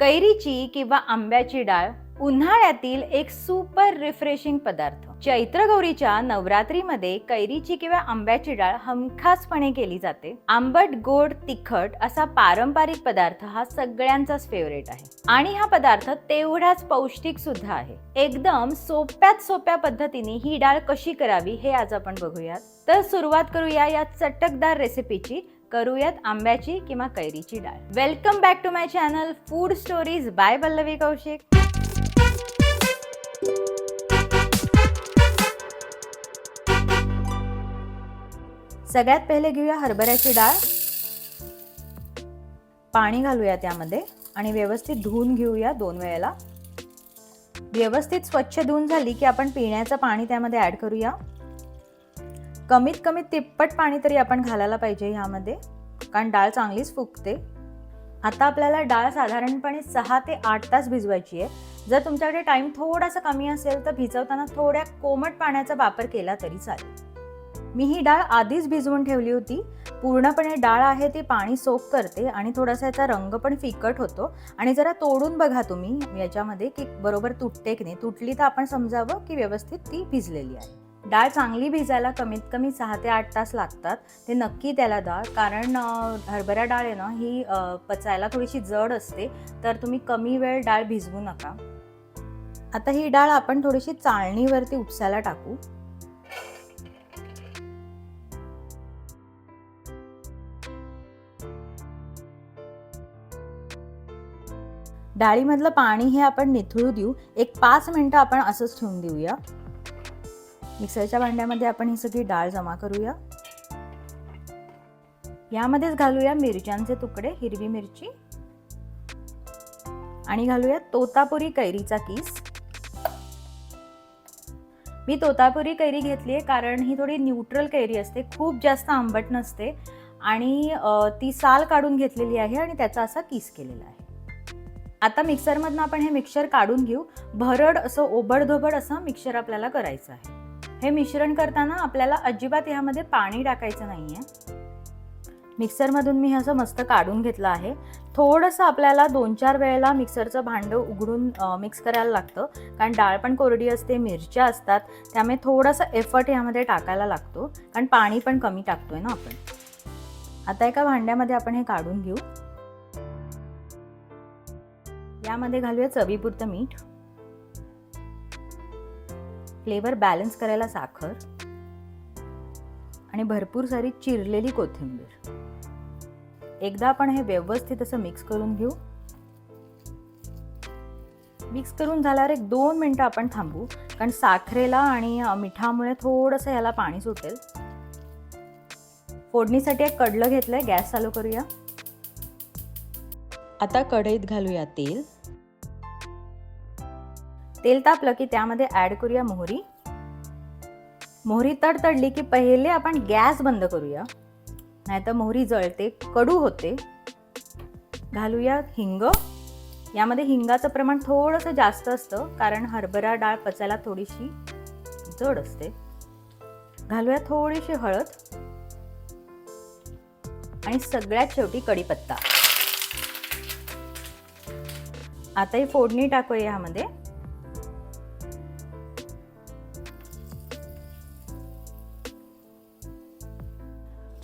कैरीची किंवा आंब्याची डाळ उन्हाळ्यातील एक सुपर रिफ्रेशिंग पदार्थ. चैत्र गौरीच्या नवरात्रीमध्ये कैरीची किंवा आंब्याची डाळ हमखासपणे केली जाते. आंबट गोड तिखट असा पारंपरिक पदार्थ हा सगळ्यांचाच फेवरेट आहे. आणि हा पदार्थ तेवढाच पौष्टिक सुद्धा आहे. एकदम सोप्यात सोप्या पद्धतीने ही डाळ कशी करावी हे आज आपण बघूयात. तर सुरुवात करूया या चटकदार रेसिपीची करूयात आंब्याची किंवा कैरीची डाळ. Welcome back to my channel food stories by Pallavi Kaushik. सगळ्यात पहिले घेऊया हरभऱ्याची डाळ. पाणी घालूया त्यामध्ये आणि व्यवस्थित धुवून घेऊया दोन वेळेला. व्यवस्थित स्वच्छ धुवून झाली की आपण पिण्याचं पाणी त्यामध्ये ॲड करूया. कमीत कमी तिप्पट पाणी तरी आपण घालायला पाहिजे ह्यामध्ये कारण डाळ चांगलीच फुगते. आता आपल्याला डाळ साधारणपणे सहा ते आठ तास भिजवायची आहे. जर तुमच्याकडे टाइम थोडासा कमी असेल तर भिजवताना थोड्या कोमट पाण्याचा वापर केला तरी चालेल. मी ही डाळ आधीच भिजवून ठेवली होती. पूर्णपणे डाळ आहे ती पाणी सोक करते आणि थोडासा याचा रंग पण फिकट होतो. आणि जरा तोडून बघा तुम्ही याच्यामध्ये की बरोबर तुटते की नाही. तुटली तर आपण समजावं की व्यवस्थित ती भिजलेली आहे. डाळ चांगली भिजायला कमीत कमी सहा ते आठ तास लागतात. ते नक्की त्याला डाळ कारण हरभरा डाळ आहे ना ही पचायला थोडीशी जड असते. तर तुम्ही कमी वेळ डाळ भिजवू नका. आता ही डाळ आपण थोडीशी चाळणीवरती उपसायला टाकू. डाळीमधलं पाणी हे आपण निथळू देऊ. एक पाच मिनटं आपण असंच ठेवून देऊया. मिक्सरच्या भांड्यामध्ये आपण ही सगळी डाळ जमा करूया. यामध्येच घालूया मिरच्यांचे तुकडे हिरवी मिरची. आणि घालूया तोतापुरी कैरीचा किस. मी तोतापुरी कैरी घेतली आहे कारण ही थोडी न्यूट्रल कैरी असते खूप जास्त आंबट नसते. आणि ती साल काढून घेतलेली आहे आणि त्याचा असा किस केलेला आहे. आता मिक्सरमधनं आपण हे मिक्सर काढून घेऊ. भरड असं ओबडधोबड असं मिक्सर आपल्याला करायचं आहे. हे मिश्रण करताना आपल्याला अजिबात यामध्ये पाणी टाकायचं नाही आहे मिक्सरमधून मी असं मस्त काढून घेतलं आहे. थोडंसं आपल्याला दोन चार वेळेला मिक्सरचं भांडं उघडून मिक्स करायला लागतं. कारण डाळ पण कोरडी असते मिरच्या असतात. त्यामुळे थोडंसं एफर्ट यामध्ये टाकायला लागतो. कारण पाणी पण कमी टाकतोय ना आपण. आता एका भांड्यामध्ये आपण हे काढून घेऊ. यामध्ये घालूया चवीपुरतं मीठ. फ्लेवर बॅलन्स करायला साखर आणि भरपूर सारी चिरलेली कोथिंबीर. एकदा आपण हे व्यवस्थित असं मिक्स करून घेऊ. मिक्स करून झाल्यावर एक दोन मिनटं आपण थांबू. कारण साखरेला आणि मिठामुळे थोडंसं याला पाणी सुटेल. फोडणीसाठी एक कडलं घेतलंय गॅस चालू करूया. आता कढईत घालूया तेल. तेल तापलं की त्यामध्ये ऍड करूया मोहरी. मोहरी तडतडली की पहिले आपण गॅस बंद करूया. नाहीतर मोहरी जळते कडू होते. घालूया हिंग. यामध्ये हिंगाचं प्रमाण थोडंसं जास्त असतं कारण हरभरा डाळ पचायला थोडीशी जड असते. घालूया थोडीशी हळद. आणि सगळ्यात शेवटी कढीपत्ता. आता ही फोडणी टाकूया यामध्ये.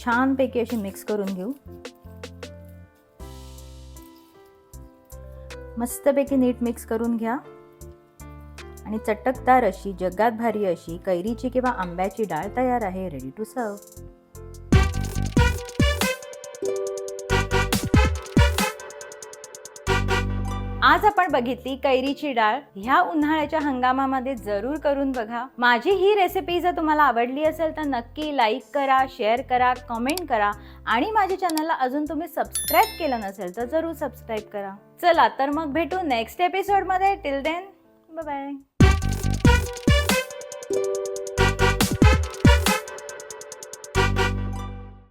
छानपैकी अशी मिक्स करून घेऊ. मस्तपैकी नीट मिक्स करून घ्या. आणि चटकदार अशी जगात भारी अशी कैरीची किंवा आंब्याची डाळ तयार आहे रेडी टू सर्व आज आपण बघितली कैरीची डाळ. ह्या उन्हाळ्याच्या हंगामामध्ये जरूर करून बघा. माझी ही रेसिपी जर तुम्हाला आवडली असेल तर नक्की लाईक करा शेअर करा कमेंट करा. आणि माझ्या चॅनलला अजून तुम्ही सबस्क्राईब केलं नसेल तर जरूर सबस्क्राईब करा. चला तर मग भेटू नेक्स्ट एपिसोडमध्ये टिल देन बाय